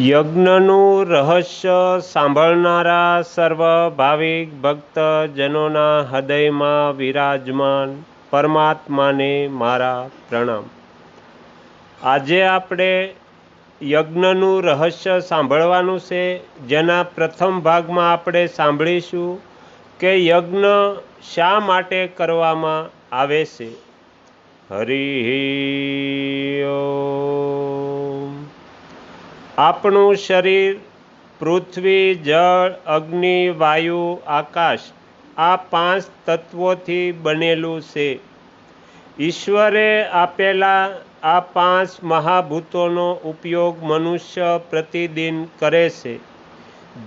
યજ્ઞનું રહસ્ય સાંભળનારા સર્વ ભાવિક ભક્તજનોના હૃદયમાં વિરાજમાન પરમાત્માને મારા પ્રણામ. આજે આપણે યજ્ઞનું રહસ્ય સાંભળવાનું છે. જેના પ્રથમ ભાગમાં આપણે સાંભળીશું કે યજ્ઞ શા માટે કરવામાં આવે છે. હરિ આપણું શરીર, પૃથ્વી, જળ, અગ્નિ, વાયુ, આકાશ, આ પાંચ તત્વોથી બનેલું છે. ઈશ્વરે આપેલા આ પાંચ મહાભૂતોનો ઉપયોગ મનુષ્ય પ્રતિદિન કરે છે.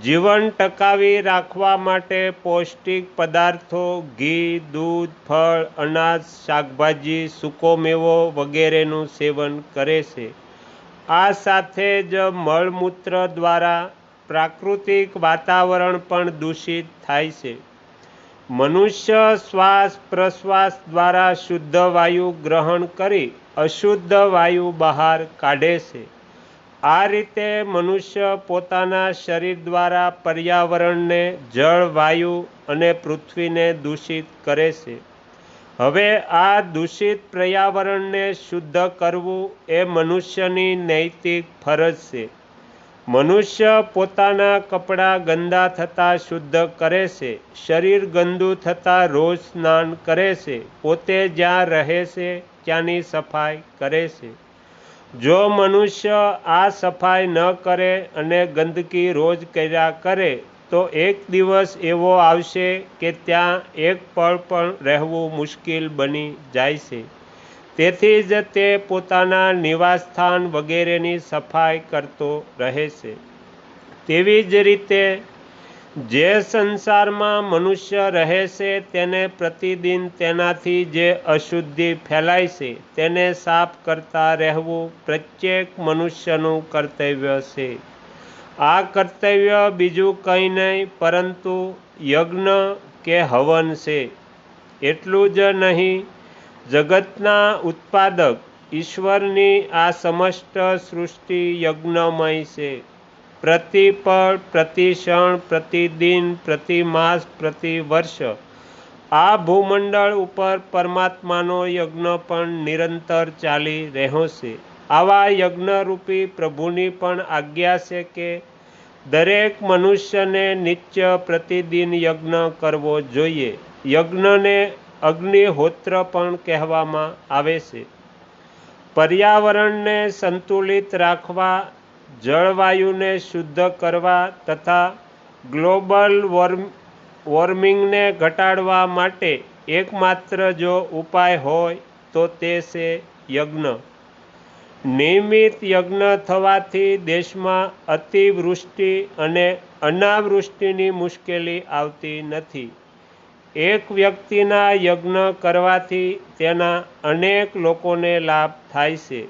જીવન ટકાવી રાખવા માટે પૌષ્ટિક પદાર્થો, ઘી, દૂધ, ફળ, અનાજ, શાકભાજી, સૂકો મેવો વગેરેનું સેવન કરે છે. આ સાથે જ મળમૂત્ર દ્વારા પ્રાકૃતિક વાતાવરણ પણ દૂષિત થાય છે. મનુષ્ય શ્વાસ પ્રશ્વાસ દ્વારા શુદ્ધ વાયુ ગ્રહણ કરી અશુદ્ધ વાયુ બહાર કાઢે છે. આ રીતે મનુષ્ય પોતાના શરીર દ્વારા પર્યાવરણને જળ વાયુ અને પૃથ્વીને દૂષિત કરે છે. હવે આ દૂષિત પર્યાવરણને શુદ્ધ કરવું એ મનુષ્યની નૈતિક ફરજ છે. મનુષ્ય પોતાના કપડાં ગંદા થતાં શુદ્ધ કરે છે, શરીર ગંદુ થતાં રોજ સ્નાન કરે છે, પોતે જ્યાં રહે છે ત્યાંની સફાઈ કરે છે. જો મનુષ્ય આ સફાઈ ન કરે અને ગંદકી રોજ કર્યા કરે તો એક દિવસ એવો આવશે કે ત્યાં એક પળ પણ રહેવું મુશ્કેલ બની જાય છે. તેથી જ તે પોતાના નિવાસસ્થાન વગેરેની સફાઈ કરતો રહે છે. તેવી જ રીતે જે સંસારમાં મનુષ્ય રહે છે તેને પ્રતિદિન તેનાથી જે અશુદ્ધિ ફેલાય છે તેને સાફ કરતા રહેવું પ્રત્યેક મનુષ્યનું કર્તવ્ય છે. આ કર્તવ્ય બીજું કંઈ નહીં, પરંતુ યજ્ઞ કે હવન છે. એટલું જ નહીં, જગતના ઉત્પાદક ઈશ્વરની આ સમસ્ત સૃષ્ટિ યજ્ઞમય છે. પ્રતિપળ, પ્રતિક્ષણ, પ્રતિદિન, પ્રતિમાસ, પ્રતિવર્ષ. આ ભૂમંડળ ઉપર પરમાત્માનો યજ્ઞ પણ નિરંતર ચાલી રહ્યો છે. આવા યજ્ઞરૂપી પ્રભુની પણ આજ્ઞા છે કે દરેક મનુષ્યને નિત્ય પ્રતિદિન યજ્ઞ કરવો જોઈએ. યજ્ઞને અગ્નિહોત્ર પણ કહેવામાં આવે છે. પર્યાવરણને સંતુલિત રાખવા, જળવાયુને શુદ્ધ કરવા તથા ગ્લોબલ વોર્મિંગને ઘટાડવા માટે એકમાત્ર જો ઉપાય હોય તો તે છે યજ્ઞ. નિયમિત યજ્ઞ થવાથી દેશમાં અતિવૃષ્ટિ અને અનાવૃષ્ટિની મુશ્કેલી આવતી નથી. એક વ્યક્તિના યજ્ઞ કરવાથી તેના અનેક લોકોને લાભ થાય છે.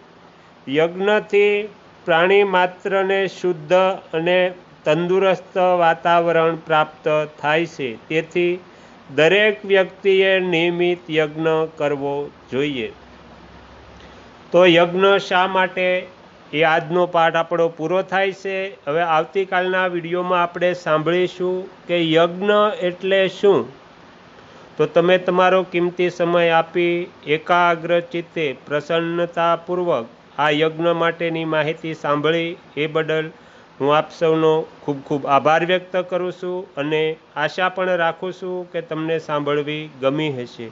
યજ્ઞથી પ્રાણી માત્રને શુદ્ધ અને તંદુરસ્ત વાતાવરણ પ્રાપ્ત થાય છે. તેથી દરેક વ્યક્તિએ નિયમિત યજ્ઞ કરવો જોઈએ. તો યજ્ઞ શા માટે એ આજનો પાઠ આપણો પૂરો થાય છે? હવે આવતીકાલના વિડીયોમાં આપણે સાંભળીશું કે યજ્ઞ એટલે શું? તો તમે તમારો કિંમતી સમય આપી એકાગ્ર ચિત્તે પ્રસન્નતાપૂર્વક આ યજ્ઞ માટેની માહિતી સાંભળી એ બદલ હું આપ સૌનો ખૂબ ખૂબ આભાર વ્યક્ત કરું છું અને આશા પણ રાખું છું કે તમને સાંભળવી ગમી હશે.